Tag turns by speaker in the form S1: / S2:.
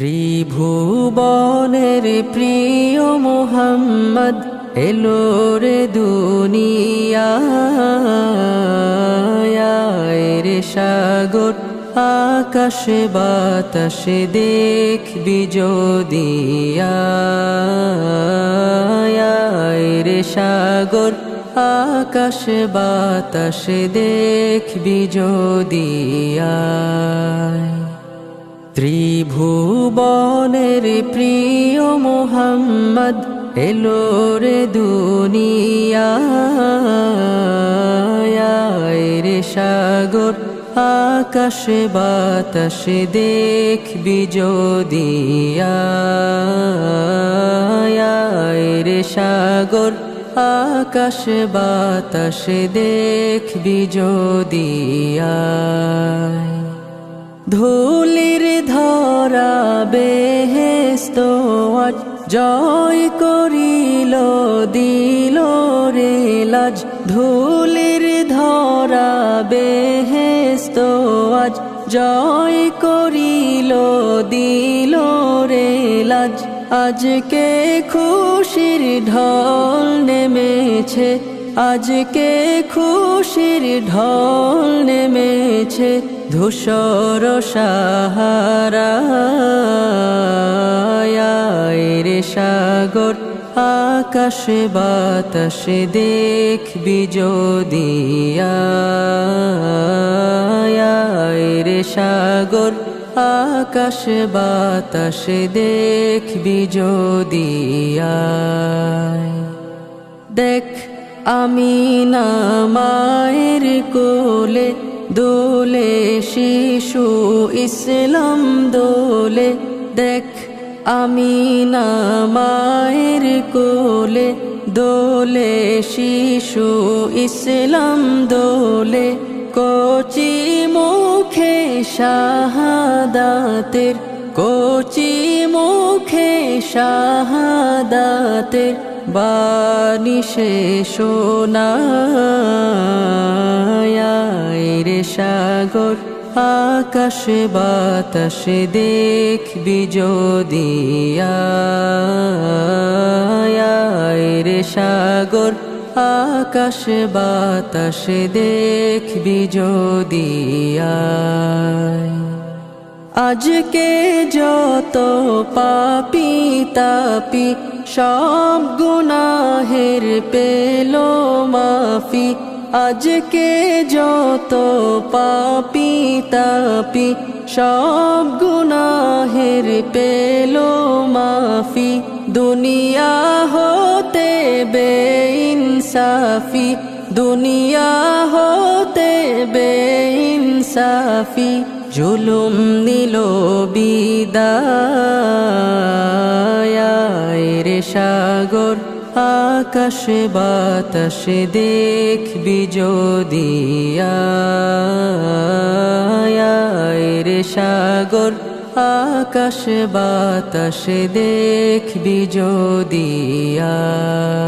S1: ত্রিভুবনের প্রিয় মোহাম্মদ এলো রে দুনিয়ায় রে সাগর, আকাশে বাতাসে দেখবি যদিয়ায় রে সাগর, আকাশে বাতাসে দেখবি যদিয়ায় ত্রিভুবনের প্রিয় মোহাম্মদ এলো রে দুনিয়ায় রে সাগর, আকাশে বাতাসে দেখবি যদিয়ায় রে সাগর, আকাশে বাতাসে দেখবি যদিয়ায় ধুলির ধরা বেহেস্ত আজ জয় করিল, দিল রে লাজ। ধুলির ধরা বেহেস্ত আজ জয় করিল, দিল রে লাজ। আজকে খুশির ঢল নেমেছে আজকে খুশির ঢল নেমেছে ধূসর সাহারা রে সাগর, আকাশে বাতাসে দেখবি রে সাগর, আকাশে বাতাসে দেখবি যদিয়ায় দেখ আমি মায়ের কোলে দোলে শিশু ইসলাম দোলে দেখ আমি মায়ের কোলে দোলে শিশু ইসলাম দোলে কচি মুখে শাহাদাতের কচি মুখে শাহাদাতের বাণী সে রে সাগর আকাশে বাতাসে দেখবি রে সাগর আকাশে বাতাসে দেখবি যদিয়ায় আজকে যত পাপি তাপি, সব গুনাহের পেল মাফি। আজকে যত পাপি তাপি, সব গুনাহের পেল মাফি। দুনিয়া হতে বে ইনসাফি দুনিয়া হতে বে ইনসাফি জুলুম নিল বিদায় সাগর আকাশে বাতাসে দেখবি রে সাগর আকাশে বাতাসে দেখবি যদিয়া